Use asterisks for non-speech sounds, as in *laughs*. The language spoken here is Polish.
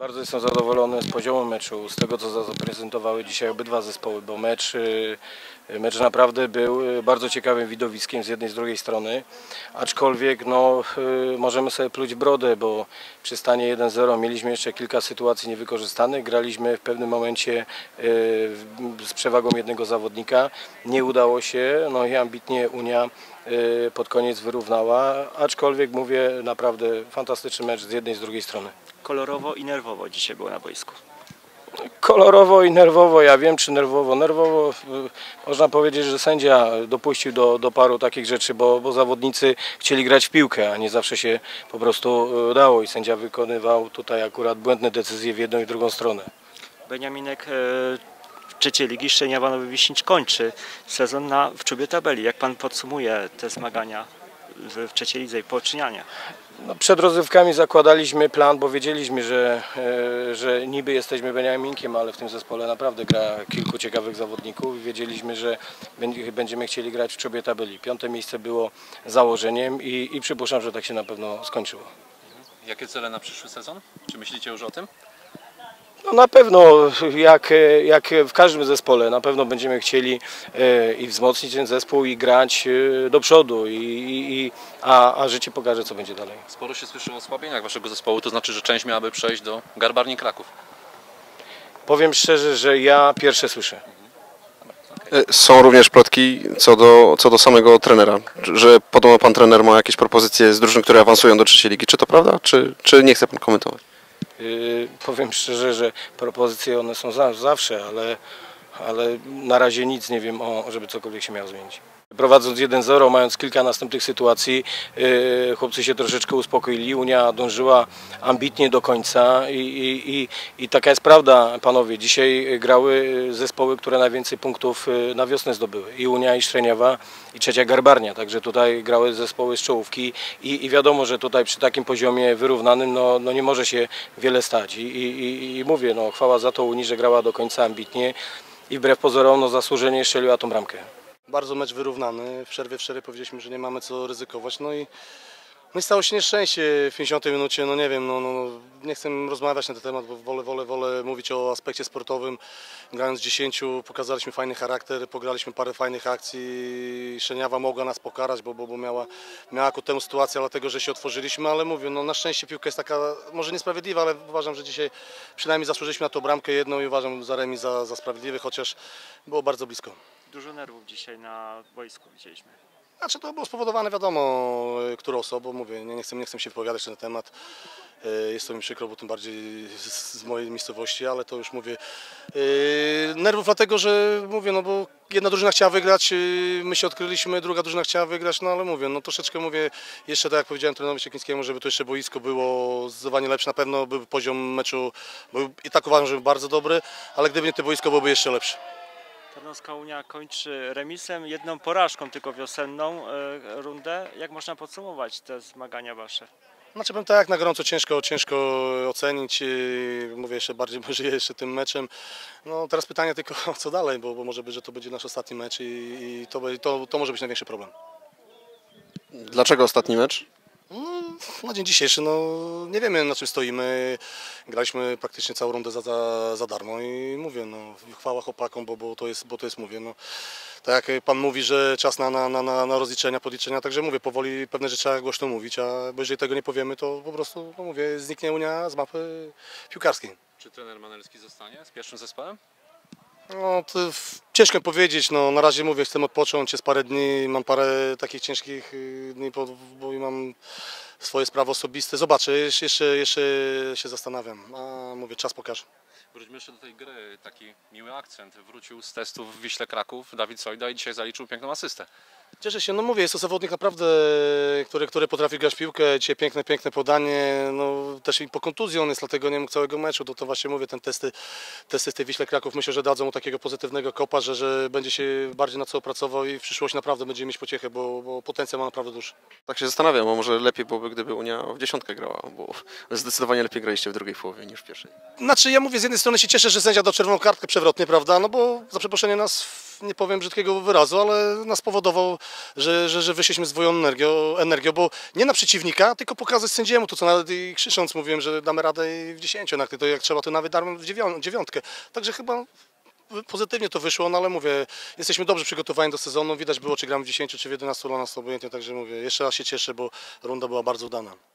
Bardzo jestem zadowolony z poziomu meczu, z tego co zaprezentowały dzisiaj obydwa zespoły, bo mecz, y, mecz naprawdę był y, bardzo ciekawym widowiskiem z jednej i z drugiej strony, aczkolwiek no, y, możemy sobie pluć brodę, bo przy stanie 1-0 mieliśmy jeszcze kilka sytuacji niewykorzystanych, graliśmy w pewnym momencie y, z przewagą jednego zawodnika, nie udało się, no i ambitnie Unia pod koniec wyrównała, aczkolwiek mówię naprawdę fantastyczny mecz z jednej i z drugiej strony. Kolorowo i nerwowo dzisiaj było na boisku. Kolorowo i nerwowo. Ja wiem, czy nerwowo. Nerwowo y, można powiedzieć, że sędzia dopuścił do, do paru takich rzeczy, bo, bo zawodnicy chcieli grać w piłkę, a nie zawsze się po prostu y, dało i sędzia wykonywał tutaj akurat błędne decyzje w jedną i drugą stronę. Beniaminek e, trzeciej ligi Szczeniawa Nowy Wiśnicz kończy sezon na, w czubie tabeli. Jak pan podsumuje te zmagania w, trzeciej lidze i poczyniania? No, przed rozrywkami zakładaliśmy plan, bo wiedzieliśmy, że, e, że niby jesteśmy Beniaminkiem, ale w tym zespole naprawdę gra kilku ciekawych zawodników i wiedzieliśmy, że będzie- będziemy chcieli grać w czubie tabeli. Piąte miejsce było założeniem i, i przypuszczam, że tak się na pewno skończyło. Jakie cele na przyszły sezon? Czy myślicie już o tym? No na pewno, jak, jak w każdym zespole, na pewno będziemy chcieli e, i wzmocnić ten zespół i grać e, do przodu, i, i, a, a życie pokaże, co będzie dalej. Sporo się słyszy o osłabieniach waszego zespołu, to znaczy, że część miałaby przejść do Garbarni Kraków. Powiem szczerze, że ja pierwsze słyszę. E, Są również plotki co do, co do samego trenera, że podobno pan trener ma jakieś propozycje z drużyn, które awansują do trzeciej ligi. Czy to prawda, czy, czy nie chce pan komentować? Yy, powiem szczerze, że propozycje one są za, zawsze, ale, ale na razie nic nie wiem, o, żeby cokolwiek się miało zmienić. Prowadząc 1-0, mając kilka następnych sytuacji, yy, chłopcy się troszeczkę uspokoili. Unia dążyła ambitnie do końca i, i, i, i taka jest prawda, panowie. Dzisiaj grały zespoły, które najwięcej punktów yy, na wiosnę zdobyły. I Unia, i Szczeniawa, i trzecia Garbarnia. Także tutaj grały zespoły z czołówki i, wiadomo, że tutaj przy takim poziomie wyrównanym no, no nie może się wiele stać. I mówię, no chwała za to Unii, że grała do końca ambitnie i wbrew pozorom no, zasłużenie strzeliła tą bramkę. Bardzo mecz wyrównany. W przerwie w przerwie powiedzieliśmy, że nie mamy co ryzykować. No i, no i stało się nieszczęście w 50 minucie. No nie wiem, no, no, no, nie chcę rozmawiać na ten temat, bo wolę, wolę, wolę mówić o aspekcie sportowym. Grając 10 pokazaliśmy fajny charakter, pograliśmy parę fajnych akcji. Szeniawa mogła nas pokarać, bo, bo, bo miała, miała ku temu sytuację, dlatego że się otworzyliśmy, ale mówię, no na szczęście piłka jest taka może niesprawiedliwa, ale uważam, że dzisiaj przynajmniej zasłużyliśmy na tą bramkę jedną i uważam za remis za, za sprawiedliwy, chociaż było bardzo blisko. Dużo nerwów dzisiaj na boisku widzieliśmy. Znaczy to było spowodowane wiadomo, którą osobą, mówię, nie, nie, chcę, nie chcę się wypowiadać na ten temat. Y, Jest to mi przykro, bo tym bardziej z, mojej miejscowości, ale to już mówię. y, Nerwów dlatego, że mówię, no bo jedna drużyna chciała wygrać, y, my się odkryliśmy, druga drużyna chciała wygrać, no ale mówię, no troszeczkę mówię, jeszcze tak jak powiedziałem trenerowi Siekińskiemu, żeby to jeszcze boisko było zdecydowanie lepsze, na pewno by poziom meczu był i tak uważam, że był bardzo dobry, ale gdyby nie to boisko byłoby jeszcze lepsze. Tarnowska Unia kończy remisem, jedną porażką tylko wiosenną e, rundę. Jak można podsumować te zmagania wasze? Znaczy powiem tak, na gorąco ciężko, ciężko ocenić. Mówię jeszcze bardziej *laughs* żyję jeszcze tym meczem. No teraz pytanie tylko *laughs* co dalej, bo, bo może być, że to będzie nasz ostatni mecz i, i to, to, to może być największy problem. Dlaczego ostatni mecz? Na dzień dzisiejszy no, nie wiemy na czym stoimy. Graliśmy praktycznie całą rundę za, za, za darmo i mówię, no, chwała chłopakom, bo, bo, to jest, bo to jest, mówię, no, tak jak Pan mówi, że czas na, na, na, na na rozliczenia, podliczenia, także mówię, powoli pewne rzeczy trzeba głośno mówić, a bo jeżeli tego nie powiemy, to po prostu, no mówię, zniknie Unia z mapy piłkarskiej. Czy trener Manelski zostanie z pierwszym zespołem? No, to ciężko powiedzieć. No, na razie mówię, chcę odpocząć, jest parę dni, mam parę takich ciężkich y, dni, bo, mam swoje sprawy osobiste. Zobaczę, jeszcze, jeszcze się zastanawiam, a mówię, czas pokaże. Wróćmy jeszcze do tej gry. Taki miły akcent. Wrócił z testów w Wiśle Kraków Dawid Sojda i dzisiaj zaliczył piękną asystę. Cieszę się, no mówię, jest to zawodnik naprawdę, który, który potrafi grać piłkę, dzisiaj piękne, piękne podanie, no też i po kontuzji on jest, dlatego nie mógł całego meczu, to, to właśnie mówię, ten testy, testy z tej Wiśle Kraków myślę, że dadzą mu takiego pozytywnego kopa, że, że będzie się bardziej na co opracował i w przyszłości naprawdę będzie mieć pociechę, bo, bo potencjał ma naprawdę duży. Tak się zastanawiam, bo może lepiej byłoby, gdyby Unia w dziesiątkę grała, bo zdecydowanie lepiej graliście w drugiej połowie niż w pierwszej. Znaczy ja mówię, z jednej strony się cieszę, że sędzia dał czerwoną kartkę przewrotnie, prawda, no bo za przeproszeniem nas nie powiem brzydkiego wyrazu, ale nas spowodował, że, że, że wyszliśmy z dwoją energią, energią, bo nie na przeciwnika, tylko pokazać sędziemu to, co nawet i krzycząc mówiłem, że damy radę i w 10, no, to jak trzeba, to nawet damy w dziewią- dziewiątkę. Także chyba pozytywnie to wyszło, no ale mówię, jesteśmy dobrze przygotowani do sezonu, widać było, czy gramy w 10, czy w 11 dla nas obojętnie, także mówię, jeszcze raz się cieszę, bo runda była bardzo udana.